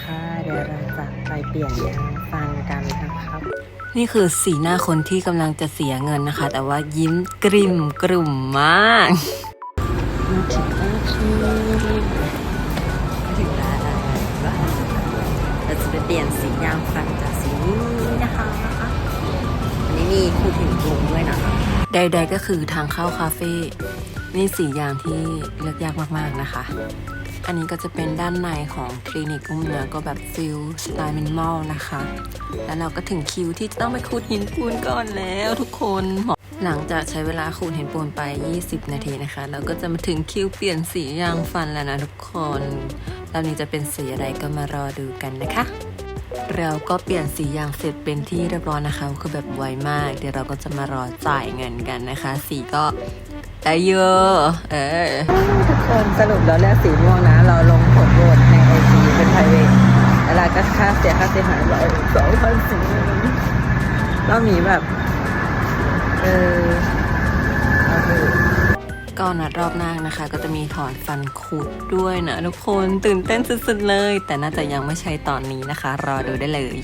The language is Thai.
ค่ะเดี๋ยวเราจะไปเปลี่ยนยางฟันกันนะครับ นี่คือสีหน้าคนที่กำลังจะเสียเงินนะคะ แต่ว่ายิ้มกริมกลุ่มมากมาถึงแล้วที่มาถึงร้านอะไรบ้างเราจะไปเปลี่ยนสียางฟันจากสีนี้นะคะอันนี้มีคูถึงกรุงด้วยนะคะ ใด ๆ ก็คือทางเข้าคาเฟ่นี่สีอย่างที่เลือกยากมากๆนะคะ อันนี้ก็จะเป็นด้านในของคลินิกอุ้มเนื้อก็แบบฟิลสไตล์มินิมอลนะคะ แล้วเราก็ถึงคิวที่จะต้องไปขูดหินปูนก่อนแล้วทุกคนหลังจากใช้เวลาขูดหินปูนไป 20 นาทีนะคะ เราก็จะมาถึงคิวเปลี่ยนสียางฟันแล้วนะทุกคนรอบนี้จะเป็นสีอะไรก็มารอดูกันนะคะเราก็เปลี่ยนสียางเสร็จเป็นที่เรียบร้อยนะคะ คือแบบไวมาก เดี๋ยวเราก็จะมารอจ่ายเงินกันนะคะ สีก็ ได้เยอะเออทุกคนสรุปแล้วเลือกสีม่วงนะ เราลงผลโหวตในไอจีเป็นไพรเวทแล้วเราก็ค่าเสียค่าเสียหายไปสองพันสี่รอบนี้แบบ เออเอาเถอะก็นัดรอบหน้านะคะ ก็จะมีถอนฟันขูดด้วยนะทุกคนตื่นเต้นสุดๆเลย แต่น่าจะยังไม่ใช่ตอนนี้นะคะ รอดูได้เลย